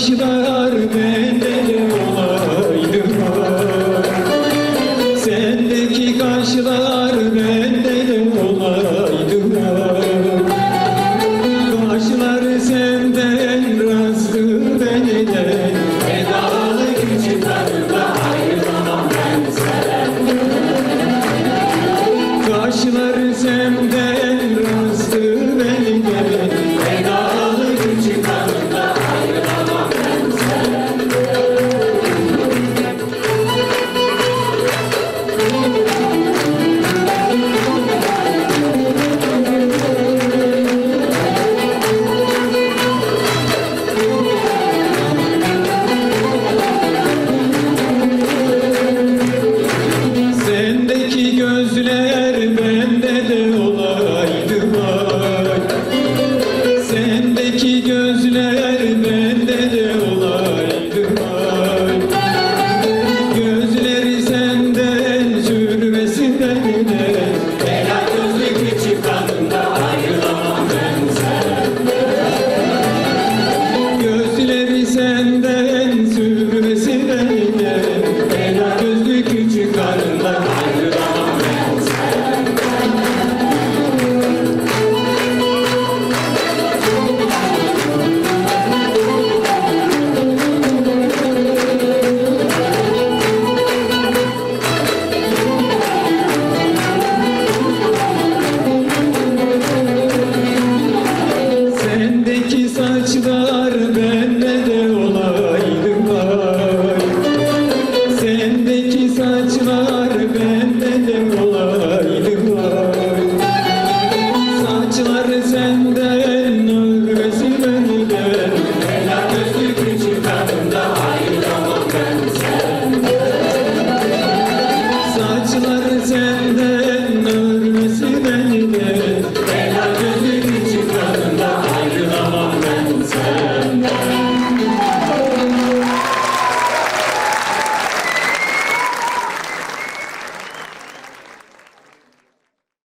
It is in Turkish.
başlar bende olaydı Sendeki kaşlar bende de olaydı Kaşlar senden razdı beni de Vedalı küçüklerle ayrılamam ben sen Kaşlar senden